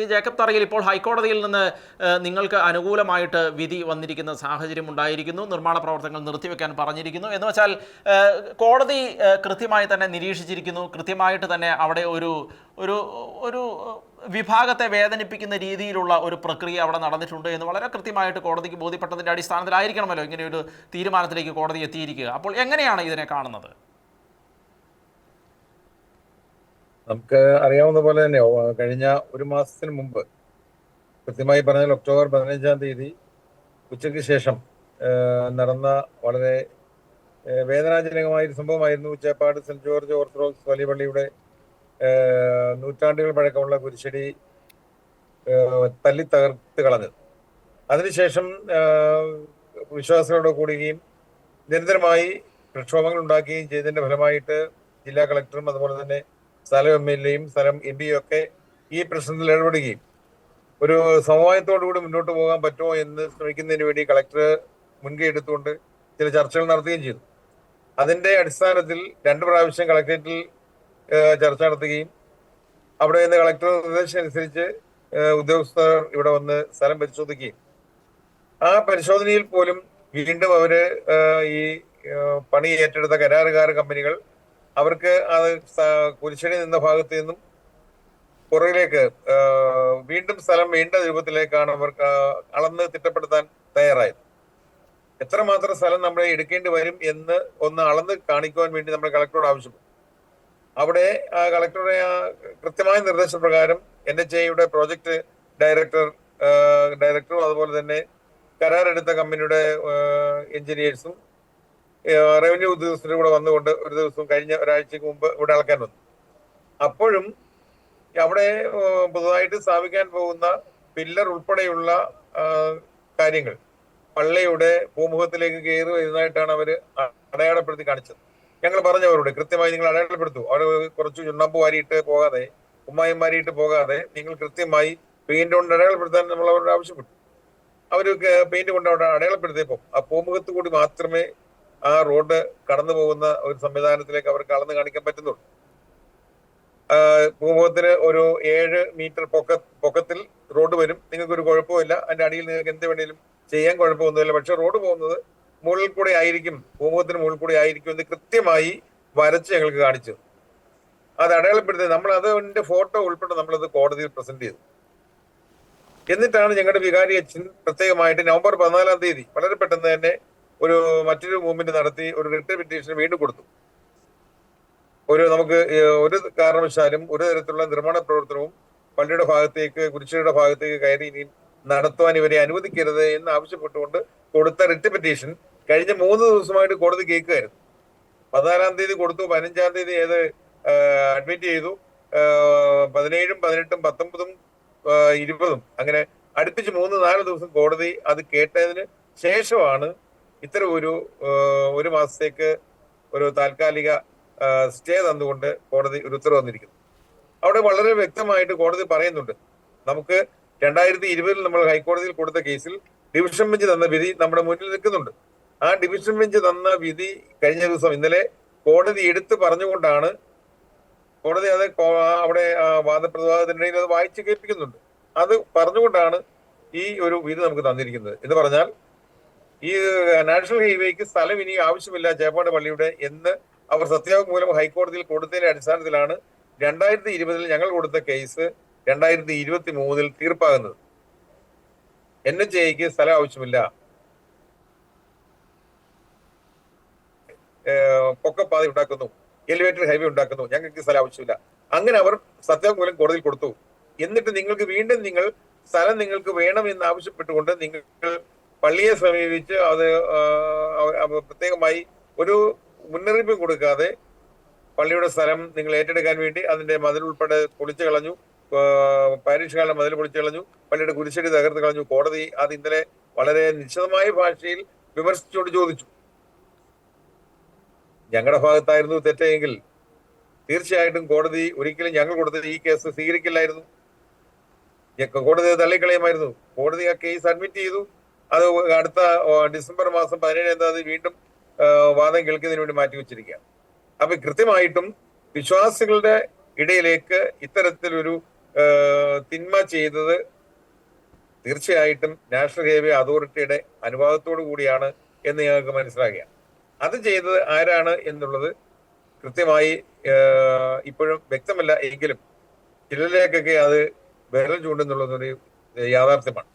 Jacob തറയിൽ ഇപ്പോൾ ഹൈക്കോടതിയിൽ നിന്ന് നിങ്ങൾക്ക് അനുകൂലമായിട്ട് വിധി വന്നിരിക്കുന്ന സാഹചര്യം ഉണ്ടായിരിക്കുന്നു. നിർമ്മാണ പ്രവർത്തനങ്ങൾ നിർത്തിവെക്കാൻ പറഞ്ഞിരിക്കുന്നു. എന്ന് വെച്ചാൽ കോടതി കൃത്യമായി തന്നെ നിരീക്ഷിച്ചിരിക്കുന്നു. കൃത്യമായിട്ട് തന്നെ അവിടെ ഒരു ഒരു ഒരു വിഭാഗത്തെ വേദനിപ്പിക്കുന്ന രീതിയിലുള്ള ഒരു പ്രക്രിയ അവിടെ നടന്നിട്ടുണ്ട് എന്ന് വളരെ കൃത്യമായിട്ട് കോടതിക്ക് ബോധ്യപ്പെട്ടതിന്റെ അടിസ്ഥാനത്തിലായിരിക്കണമല്ലോ ഇങ്ങനെയൊരു തീരുമാനത്തിലേക്ക് കോടതി എത്തിയിരിക്കുക. അപ്പോൾ എങ്ങനെയാണ് ഇതിനെ കാണുന്നത്? നമുക്ക് അറിയാവുന്ന പോലെ തന്നെ കഴിഞ്ഞ ഒരു മാസത്തിന് മുമ്പ് കൃത്യമായി പറഞ്ഞാൽ ഒക്ടോബർ പതിനഞ്ചാം തീയതി ഉച്ചയ്ക്ക് ശേഷം നടന്ന വളരെ വേദനാജനകമായ ഒരു സംഭവമായിരുന്നു. ഉച്ചപ്പാട് സെന്റ് ജോർജ് ഓർത്തഡോക്സ് വലിയ പള്ളിയുടെ നൂറ്റാണ്ടുകൾ പഴക്കമുള്ള കുരിശടി തല്ലി തകർത്ത് കളഞ്ഞത്. അതിനുശേഷം വിശ്വാസികളോട് കൂടുകയും നിരന്തരമായി പ്രക്ഷോഭങ്ങൾ ഉണ്ടാക്കുകയും ചെയ്തതിന്റെ ഫലമായിട്ട് ജില്ലാ കളക്ടറും അതുപോലെ തന്നെ സ്ഥലം എം എൽ എയും സ്ഥലം എം പിയും ഒക്കെ ഈ പ്രശ്നത്തിൽ ഇടപെടുകയും ഒരു സമവായത്തോടുകൂടി മുന്നോട്ട് പോകാൻ പറ്റുമോ എന്ന് ശ്രമിക്കുന്നതിന് വേണ്ടി കളക്ടർ മുൻകൈ എടുത്തുകൊണ്ട് ചില ചർച്ചകൾ നടത്തുകയും ചെയ്തു. അതിന്റെ അടിസ്ഥാനത്തിൽ രണ്ട് പ്രാവശ്യം കളക്ടറേറ്റിൽ ചർച്ച നടത്തുകയും അവിടെ നിന്ന് കളക്ടർ നിർദ്ദേശം അനുസരിച്ച് ഉദ്യോഗസ്ഥർ ഇവിടെ വന്ന് സ്ഥലം പരിശോധിക്കുകയും. ആ പരിശോധനയിൽ പോലും വീണ്ടും അവർ ഈ പണി ഏറ്റെടുത്ത കരാറുകാർ കമ്പനികൾ അവർക്ക് അത് കുരിശടി നിന്ന ഭാഗത്ത് നിന്നും പുറകിലേക്ക് വീണ്ടും സ്ഥലം വേണ്ട രൂപത്തിലേക്കാണ് അവർക്ക് അളന്ന് തിട്ടപ്പെടുത്താൻ തയ്യാറായത്. എത്രമാത്രം സ്ഥലം നമ്മളെ എടുക്കേണ്ടി വരും എന്ന് ഒന്ന് അളന്ന് കാണിക്കുവാൻ വേണ്ടി നമ്മൾ കളക്ടറോട് ആവശ്യപ്പെട്ടു. അവിടെ ആ കളക്ടറുടെ ആ കൃത്യമായ നിർദ്ദേശപ്രകാരം എൻ എച്ച് ഐയുടെ പ്രോജക്ട് ഡയറക്ടർ ഡയറക്ടറും അതുപോലെ തന്നെ കരാറെടുത്ത കമ്പനിയുടെ എഞ്ചിനീയേഴ്സും റവന്യൂ ഉദ്യോഗസ്ഥരും കൂടെ വന്നുകൊണ്ട് ഒരു ദിവസം കഴിഞ്ഞ ഒരാഴ്ചക്ക് മുമ്പ് ഇവിടെ അളക്കാൻ വന്നു. അപ്പോഴും അവിടെ പുതുതായിട്ട് സ്ഥാപിക്കാൻ പോകുന്ന പില്ലർ ഉൾപ്പെടെയുള്ള കാര്യങ്ങൾ പള്ളിയുടെ ഭൂമുഖത്തിലേക്ക് കയറി വരുന്നതായിട്ടാണ് അവർ അടയാളപ്പെടുത്തി കാണിച്ചത്. ഞങ്ങൾ പറഞ്ഞവരോട് കൃത്യമായി നിങ്ങൾ അടയാളപ്പെടുത്തു. അവർ കുറച്ച് ചുണ്ണാമ്പ് വാരിയിട്ട് പോകാതെ ഉമ്മായും വാരിയിട്ട് പോകാതെ നിങ്ങൾ കൃത്യമായി പെയിന്റ് കൊണ്ട് അടയാളപ്പെടുത്താൻ നമ്മൾ അവരോട് ആവശ്യപ്പെട്ടു. അവർ പെയിന്റ് കൊണ്ട് അവിടെ അടയാളപ്പെടുത്തിയപ്പോൾ ആ പൂമുഖത്ത് കൂടി മാത്രമേ ആ റോഡ് കടന്നു പോകുന്ന ഒരു സംവിധാനത്തിലേക്ക് അവർക്ക് അളന്ന് കാണിക്കാൻ പറ്റുന്നുള്ളൂ ആ, ഭൂമുഖത്തിന് ഒരു ഏഴ് മീറ്റർ പൊക്ക പൊക്കത്തിൽ റോഡ് വരും. നിങ്ങൾക്ക് ഒരു കുഴപ്പമില്ല അതിന്റെ അടിയിൽ നിങ്ങൾക്ക് എന്ത് വേണേലും ചെയ്യാൻ കുഴപ്പമൊന്നുമില്ല. പക്ഷെ റോഡ് പോകുന്നത് മുകളിൽ കൂടെ ആയിരിക്കും. ഭൂമുഖത്തിന് മുകളിൽ കൂടെ ആയിരിക്കും എന്ന് കൃത്യമായി വരച്ച് ഞങ്ങൾക്ക് കാണിച്ചു. അത് അടയാളപ്പെടുത്തി നമ്മൾ അതിന്റെ ഫോട്ടോ ഉൾപ്പെടെ നമ്മളത് കോടതിയിൽ പ്രസന്റ് ചെയ്തു. എന്നിട്ടാണ് ഞങ്ങളുടെ വികാരി അച്ഛൻ പ്രത്യേകമായിട്ട് നവംബർ പതിനാലാം തീയതി വളരെ പെട്ടെന്ന് തന്നെ ഒരു മറ്റൊരു മൂവ്മെന്റ് നടത്തി ഒരു റിട്ട് പെറ്റീഷൻ വീണ്ടും കൊടുത്തു. ഒരു നമുക്ക് ഒരു കാരണവശാലും ഒരു തരത്തിലുള്ള നിർമ്മാണ പ്രവർത്തനവും പള്ളിയുടെ ഭാഗത്തേക്ക് കുരിശിയുടെ ഭാഗത്തേക്ക് കയറി ഇനി നടത്തുവാൻ ഇവരെ അനുവദിക്കരുത് എന്ന് ആവശ്യപ്പെട്ടുകൊണ്ട് കൊടുത്ത റിട്ട് പെറ്റീഷൻ കഴിഞ്ഞ മൂന്ന് ദിവസമായിട്ട് കോടതി കേൾക്കുകയായിരുന്നു. പതിനാലാം തീയതി കൊടുത്തു പതിനഞ്ചാം തീയതി ഏത് അഡ്മിറ്റ് ചെയ്തു. പതിനേഴും പതിനെട്ടും പത്തൊമ്പതും ഇരുപതും. അങ്ങനെ അടുപ്പിച്ച് മൂന്ന് നാല് ദിവസം കോടതി അത് കേട്ടതിന് ശേഷമാണ് ഇത്തരം ഒരു ഒരു മാസത്തേക്ക് ഒരു താൽക്കാലിക സ്റ്റേ തന്നുകൊണ്ട് കോടതി ഒരു ഉത്തരവ് വന്നിരിക്കുന്നു അവിടെ വളരെ വ്യക്തമായിട്ട് കോടതി പറയുന്നുണ്ട്. നമുക്ക് രണ്ടായിരത്തി ഇരുപതിൽ നമ്മൾ ഹൈക്കോടതിയിൽ കൊടുത്ത കേസിൽ ഡിവിഷൻ ബെഞ്ച് തന്ന വിധി നമ്മുടെ മുന്നിൽ നിൽക്കുന്നുണ്ട്. ആ ഡിവിഷൻ ബെഞ്ച് തന്ന വിധി കഴിഞ്ഞ ദിവസം ഇന്നലെ കോടതി എടുത്തു പറഞ്ഞുകൊണ്ടാണ് കോടതി അത് അവിടെ വാദപ്രതിവാദത്തിനിടയിൽ അത് വായിച്ചു കേൾപ്പിക്കുന്നുണ്ട്. അത് പറഞ്ഞുകൊണ്ടാണ് ഈ ഒരു വിധി നമുക്ക് തന്നിരിക്കുന്നത്. എന്ന് പറഞ്ഞാൽ ഈ നാഷണൽ ഹൈവേക്ക് സ്ഥലം ഇനി ആവശ്യമില്ല ചേപ്പാട് പള്ളിയുടെ എന്ന് അവർ സത്യവാങ്മൂലം ഹൈക്കോടതിയിൽ കൊടുത്തതിന്റെ അടിസ്ഥാനത്തിലാണ് രണ്ടായിരത്തി ഇരുപതിൽ ഞങ്ങൾ കൊടുത്ത കേസ് രണ്ടായിരത്തി ഇരുപത്തി മൂന്നിൽ തീർപ്പാകുന്നത്. എൻ എച്ച് ഐക്ക് സ്ഥലം ആവശ്യമില്ല. പൊക്കപ്പാത ഉണ്ടാക്കുന്നു. എലിവേറ്റഡ് ഹൈവേ ഉണ്ടാക്കുന്നു. ഞങ്ങൾക്ക് സ്ഥലം ആവശ്യമില്ല. അങ്ങനെ അവർ സത്യവാങ്മൂലം കോടതിയിൽ കൊടുത്തു. എന്നിട്ട് നിങ്ങൾക്ക് വീണ്ടും നിങ്ങൾ സ്ഥലം നിങ്ങൾക്ക് വേണമെന്ന് ആവശ്യപ്പെട്ടുകൊണ്ട് നിങ്ങൾ പള്ളിയെ സമീപിച്ച് അത് പ്രത്യേകമായി ഒരു മുന്നറിയിപ്പ് കൊടുക്കാതെ പള്ളിയുടെ സ്ഥലം നിങ്ങൾ ഏറ്റെടുക്കാൻ വേണ്ടി അതിന്റെ മതിൽ ഉൾപ്പെടെ പൊളിച്ചു കളഞ്ഞു. പാരീഷുകാരുടെ മതിൽ പൊളിച്ചു കളഞ്ഞു. പള്ളിയുടെ കുരിശടി തകർത്ത് കളഞ്ഞു. കോടതി അത് ഇന്നലെ വളരെ നിശ്ചിതമായ ഭാഷയിൽ വിമർശിച്ചുകൊണ്ട് ചോദിച്ചു. ഞങ്ങളുടെ ഭാഗത്തായിരുന്നു തെറ്റെങ്കിൽ തീർച്ചയായിട്ടും കോടതി ഒരിക്കലും ഞങ്ങൾ കൊടുത്ത ഈ കേസ് സ്വീകരിക്കില്ലായിരുന്നു. കോടതി തള്ളിക്കളയുമായിരുന്നു. കോടതി ആ കേസ് അഡ്മിറ്റ് ചെയ്തു. അത് അടുത്ത ഡിസംബർ മാസം പതിനേഴാം തീയതി വീണ്ടും വാദം കേൾക്കുന്നതിന് വേണ്ടി വെച്ചിരിക്കുകയാണ്. അപ്പൊ കൃത്യമായിട്ടും വിശ്വാസികളുടെ ഇടയിലേക്ക് ഇത്തരത്തിലൊരു തിന്മ ചെയ്തത് തീർച്ചയായിട്ടും നാഷണൽ ഹൈവേ അതോറിറ്റിയുടെ അനുവാദത്തോടു കൂടിയാണ് എന്ന് ഞങ്ങൾക്ക് മനസ്സിലാക്കുക അത് ചെയ്തത് ആരാണ് എന്നുള്ളത് കൃത്യമായി ഇപ്പോഴും വ്യക്തമല്ല എങ്കിലും ചിലരിലേക്കൊക്കെ അത് വിരൽ ചൂണ്ടെന്നുള്ളതൊരു യാഥാർത്ഥ്യമാണ്.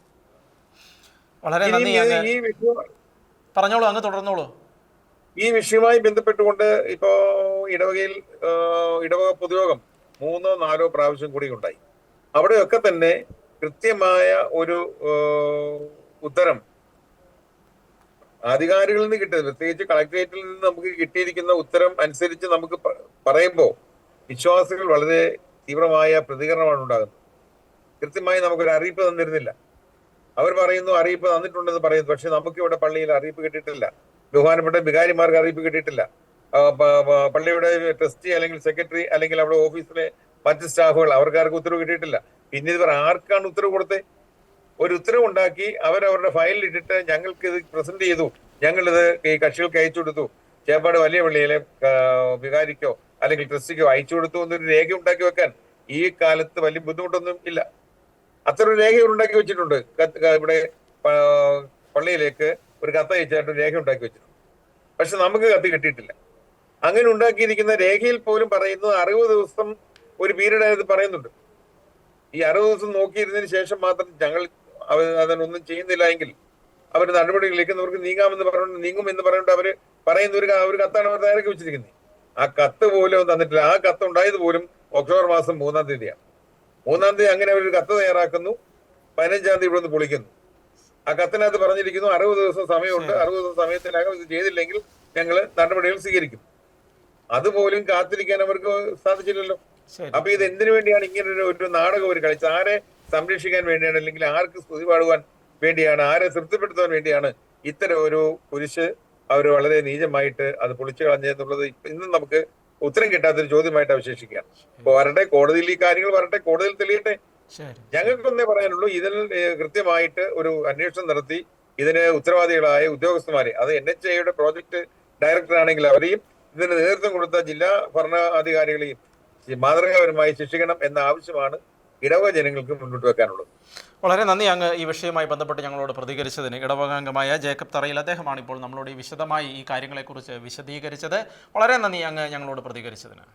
വളരെ നന്ദി ഈ- വിഷയം പറഞ്ഞോളൂ അങ്ങ് തുടർന്നോളൂ. ഈ വിഷയവുമായി ബന്ധപ്പെട്ടുകൊണ്ട് ഇപ്പോ ഇടവകയിൽ ഇടവക പൊതുയോഗം മൂന്നോ നാലോ പ്രാവശ്യം കൂടി ഉണ്ടായി. അവിടെയൊക്കെ തന്നെ കൃത്യമായ ഒരു ഉത്തരം അധികാരികളിൽ നിന്ന് കിട്ടിയത് പ്രത്യേകിച്ച് കളക്ടറേറ്റിൽ നിന്ന് നമുക്ക് കിട്ടിയിരിക്കുന്ന ഉത്തരം അനുസരിച്ച് നമുക്ക് പറയുമ്പോൾ വിശ്വാസികൾ വളരെ തീവ്രമായ പ്രതികരണമാണ് ഉണ്ടാകുന്നത്. കൃത്യമായി നമുക്കൊരു അറിയിപ്പ് തന്നിരുന്നില്ല. അവർ പറയുന്നു അറിയിപ്പ് തന്നിട്ടുണ്ടെന്ന് പറയുന്നു. പക്ഷെ നമുക്ക് ഇവിടെ പള്ളിയിൽ അറിയിപ്പ് കിട്ടിയിട്ടില്ല. ബഹുമാനപ്പെട്ട വികാരിമാർക്ക് അറിയിപ്പ് കിട്ടിയിട്ടില്ല. പള്ളിയുടെ ട്രസ്റ്റി അല്ലെങ്കിൽ സെക്രട്ടറി അല്ലെങ്കിൽ അവിടെ ഓഫീസിലെ മറ്റ് സ്റ്റാഫുകൾ അവർക്കാർക്ക് ഉത്തരവ് കിട്ടിയിട്ടില്ല. പിന്നെ ഇവർ ആർക്കാണ് ഉത്തരവ് കൊടുത്തത് ഒരു ഉത്തരവ് ഉണ്ടാക്കി അവരവരുടെ ഫയലിൽ ഇട്ടിട്ട് ഞങ്ങൾക്ക് ഇത് പ്രസന്റ് ചെയ്തു. ഞങ്ങളിത് ഈ കക്ഷികൾക്ക് അയച്ചു കൊടുത്തു. ചേപ്പാട് വലിയ പള്ളിയിലെ വികാരിക്കോ അല്ലെങ്കിൽ ട്രസ്റ്റിക്കോ അയച്ചു കൊടുത്തു എന്നൊരു രേഖ ഉണ്ടാക്കി വെക്കാൻ ഈ കാലത്ത് വലിയ ബുദ്ധിമുട്ടൊന്നും ഇല്ല. അത്ര ഒരു രേഖ ഉണ്ടാക്കി വെച്ചിട്ടുണ്ട്. ഇവിടെ പള്ളിയിലേക്ക് ഒരു കത്ത് അയച്ചായിട്ട് രേഖ ഉണ്ടാക്കി വെച്ചിട്ടുണ്ട്. പക്ഷെ നമുക്ക് കത്ത് കിട്ടിയിട്ടില്ല. അങ്ങനെ ഉണ്ടാക്കിയിരിക്കുന്ന രേഖയിൽ പോലും പറയുന്നത് അറുപത് ദിവസം ഒരു പീരീഡ് ആയത് പറയുന്നുണ്ട്. ഈ അറുപത് ദിവസം നോക്കിയിരുന്നതിന് ശേഷം മാത്രം ഞങ്ങൾ അവർ അതിനൊന്നും ചെയ്യുന്നില്ല എങ്കിൽ അവർ നടപടികളിലേക്ക് നമുക്ക് നീങ്ങാമെന്ന് പറഞ്ഞുകൊണ്ട് നീങ്ങും എന്ന് പറഞ്ഞുകൊണ്ട് അവർ പറയുന്ന ഒരു ഒരു കത്താണ് അവർ തയ്യാറാക്കി വെച്ചിരിക്കുന്നത്. ആ കത്ത് പോലും തന്നിട്ടില്ല. ആ കത്ത് ഉണ്ടായത് പോലും ഒക്ടോബർ മാസം മൂന്നാം തീയതിയാണ്. മൂന്നാം തീയതി അങ്ങനെ അവർ ഒരു കത്ത് തയ്യാറാക്കുന്നു. പതിനഞ്ചാം തീയതി ഇവിടെ നിന്ന് പൊളിക്കുന്നു. ആ കത്തിനകത്ത് പറഞ്ഞിരിക്കുന്നു അറുപത് ദിവസം സമയമുണ്ട്. അറുപത് ദിവസം സമയത്തിനകം ഇത് ചെയ്തില്ലെങ്കിൽ ഞങ്ങൾ നടപടികൾ സ്വീകരിക്കും. അതുപോലും കാത്തിരിക്കാൻ അവർക്ക് സാധിച്ചില്ലല്ലോ. അപ്പൊ ഇത് എന്തിനു വേണ്ടിയാണ് ഇങ്ങനെ ഒരു ഒരു നാടകം ഒരു കളിച്ചത്? ആരെ സംരക്ഷിക്കാൻ വേണ്ടിയാണ്? അല്ലെങ്കിൽ ആർക്ക് സ്തുതി പാടുവാൻ വേണ്ടിയാണ്? ആരെ തൃപ്തിപ്പെടുത്താൻ വേണ്ടിയാണ് ഇത്തരം ഒരു കുരിശ് അവർ വളരെ നീചമായിട്ട് അത് പൊളിച്ചു കളഞ്ഞെന്നുള്ളത് ഇപ്പൊ ഇന്നും നമുക്ക് ഉത്തരം കിട്ടാത്തൊരു ചോദ്യമായിട്ട് അവശേഷിക്കുക അപ്പൊ വരട്ടെ കോടതിയിൽ ഈ കാര്യങ്ങൾ വരട്ടെ കോടതിയിൽ തെളിയട്ടെ. ഞങ്ങൾക്കൊന്നേ പറയാനുള്ളൂ ഇതിൽ കൃത്യമായിട്ട് ഒരു അന്വേഷണം നടത്തി ഇതിന് ഉത്തരവാദികളായ ഉദ്യോഗസ്ഥന്മാരെ അത് എൻ എച്ച് എയുടെ പ്രോജക്ട് ഡയറക്ടർ ആണെങ്കിൽ അവരെയും ഇതിന് നേതൃത്വം കൊടുത്ത ജില്ലാ ഭരണാധികാരികളെയും മാതൃകാപരമായി ശിക്ഷിക്കണം എന്ന ആവശ്യമാണ് ഇടവക ജനങ്ങൾക്ക് മുന്നോട്ട് വെക്കാനുള്ളത്. വളരെ നന്ദി. അങ്ങ് ഈ വിഷയവുമായി ബന്ധപ്പെട്ട് ഞങ്ങളോട് പ്രതികരിച്ചതിന്. ഇടവകാംഗമായ ജേക്കബ് തറയിൽ അദ്ദേഹമാണ് ഇപ്പോൾ നമ്മളോട് ഈ വിശദമായി ഈ കാര്യങ്ങളെക്കുറിച്ച് വിശദീകരിച്ചത്. വളരെ നന്ദി അങ്ങ് ഞങ്ങളോട് പ്രതികരിച്ചതിന്.